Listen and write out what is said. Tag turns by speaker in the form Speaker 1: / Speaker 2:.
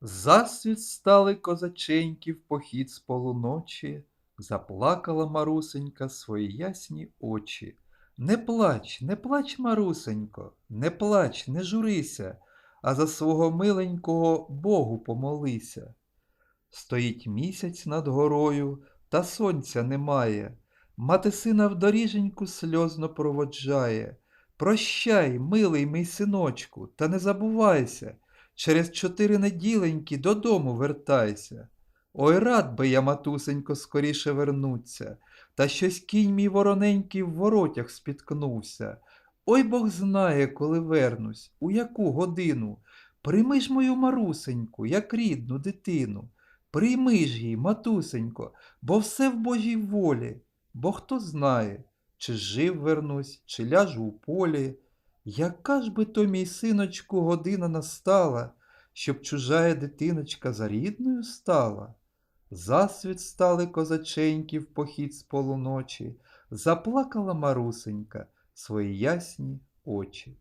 Speaker 1: Засвіт стали козаченьки в похід з полуночі, Заплакала Марусенька свої ясні очі. Не плач, не плач, Марусенько, не плач, не журися, а за свого миленького Богу помолися. Стоїть місяць над горою, та сонця немає. Мати сина в доріженьку сльозно проводжає. Прощай, милий мій синочку, та не забувайся, через чотири неділеньки додому вертайся. Ой, рад би я, матусенько, скоріше вернуться, та щось кінь мій вороненький в воротях спіткнувся. Ой Бог знає, коли вернусь, у яку годину. Прийми ж мою марусеньку, як рідну дитину. Прийми ж її, матусенько, бо все в Божій волі, бо хто знає, чи жив вернусь, чи ляжу у полі. Яка ж би то, мій синочку, година настала, щоб чужая дитиночка за рідною стала? Засвіт стали козаченьки в похід з полуночі, заплакала Марусенька свої ясні очі.